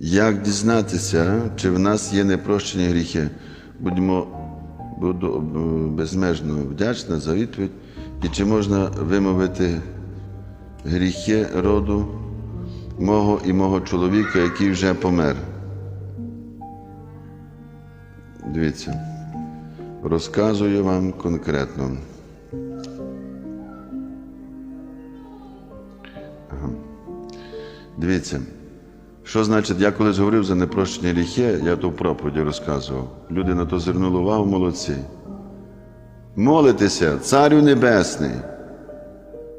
Як дізнатися, чи в нас є непрощені гріхи? Будемо буду е, безмежно вдячна за відповідь. І чи можна вимовити гріхи роду мого і мого чоловіка, який вже помер? Дивіться, розказую вам конкретно. Дивіться. Що значить, я колись говорив за непрощені гріхи, я то в проповіді розказував. Люди на то звернули увагу, молодці. Молитеся, Царю Небесний,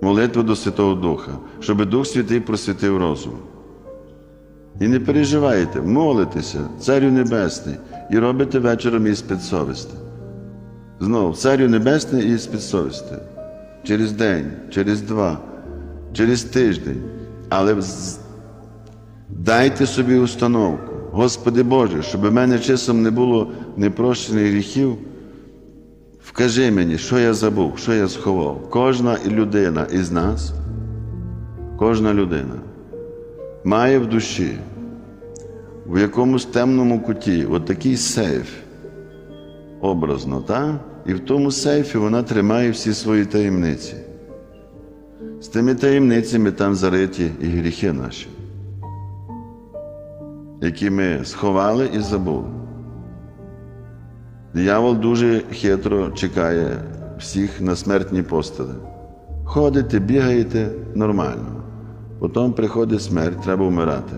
молитву до Святого Духа, щоб Дух Святий просвітив розум. І не переживайте, молитеся, Царю Небесний, і робите вечором із підсовісти. Знову, Царю Небесний і з підсовісти. Через день, через два, через тиждень. Але Дайте собі установку, Господи Боже, щоб в мене часом не було непрощених гріхів. Вкажи мені, що я забув, що я сховав. Кожна людина із нас, кожна людина має в душі, в якомусь темному куті, от сейф, образно, так? і в тому сейфі вона тримає всі свої таємниці. З тими таємницями там зариті і гріхи наші які ми сховали і забули. Диявол дуже хитро чекає всіх на смертні постели. Ходите, бігаєте нормально. Потім приходить смерть, треба вмирати.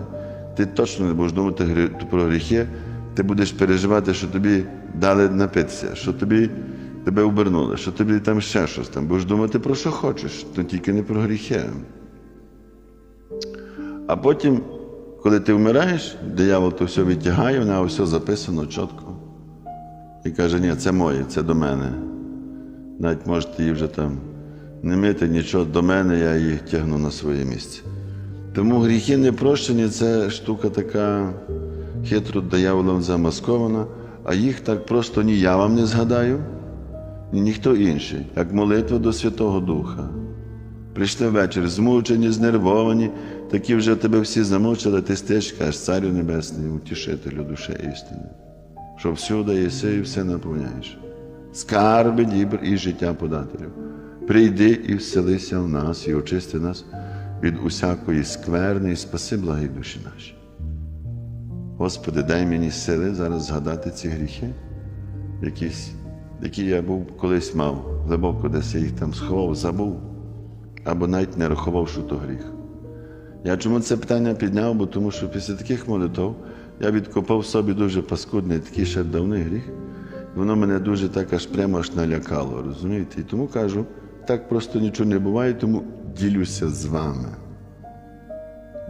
Ти точно не будеш думати про гріхи, ти будеш переживати, що тобі дали напитися, що тобі тебе обернули, що тобі там ще щось там. Будеш думати про що хочеш, то тільки не про гріхи. А потім, коли ти вмираєш, диявол то все відтягає, в нього все записано чітко. І каже, ні, це моє, це до мене. Навіть можете її вже там не мити нічого до мене, я їх тягну на своє місце. Тому гріхи непрощені це штука така хитро дияволом замаскована, а їх так просто ні я вам не згадаю, ні ніхто інший, як молитва до Святого Духа. Прийшли ввечері, змучені, знервовані, такі вже тебе всі замучили, ти стиш, кажеш, Царю Небесний, утішителю душе істини, що всюди єси і все наповняєш. Скарби, дібр і життя подателів. Прийди і вселися в нас і очисти нас від усякої скверни і спаси благі душі наші. Господи, дай мені сили зараз згадати ці гріхи, якісь, які я був колись мав, глибоко десь я їх там сховав, забув або навіть не рахував, що то гріх. Я чому це питання підняв? Бо тому що після таких молитв я відкопав собі дуже паскудний, такий ще давний гріх. Воно мене дуже так аж прямо аж налякало, розумієте? І тому кажу, так просто нічого не буває, тому ділюся з вами.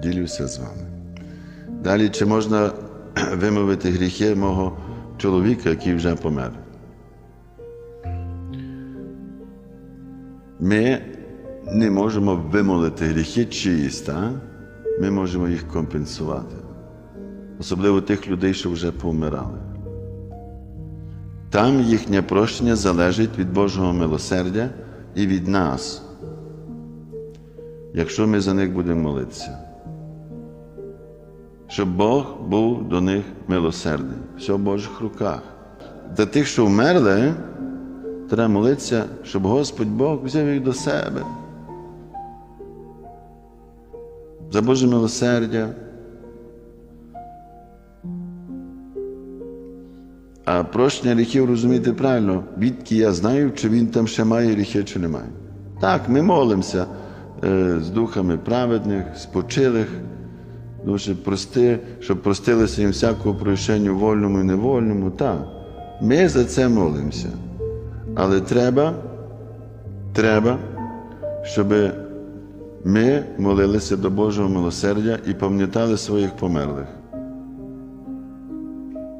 Ділюся з вами. Далі, чи можна вимовити гріхи мого чоловіка, який вже помер? Ми не можемо вимолити гріхи чиїсь, ми можемо їх компенсувати. Особливо тих людей, що вже помирали. Там їхнє прощення залежить від Божого милосердя і від нас, якщо ми за них будемо молитися. Щоб Бог був до них милосердний, все в Божих руках. Для тих, що вмерли, треба молитися, щоб Господь Бог взяв їх до себе. За Боже милосердя. А прощення гріхів розуміти правильно, відки я знаю, чи він там ще має гріхи, чи немає. Так, ми молимося е, з духами праведних, спочилих, дуже прости, щоб простилися їм всякого прощення вольному і невольному. Так, ми за це молимося. Але треба, треба, щоб ми молилися до Божого милосердя і пам'ятали своїх померлих.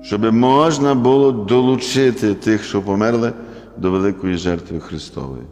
Щоб можна було долучити тих, що померли, до великої жертви Христової.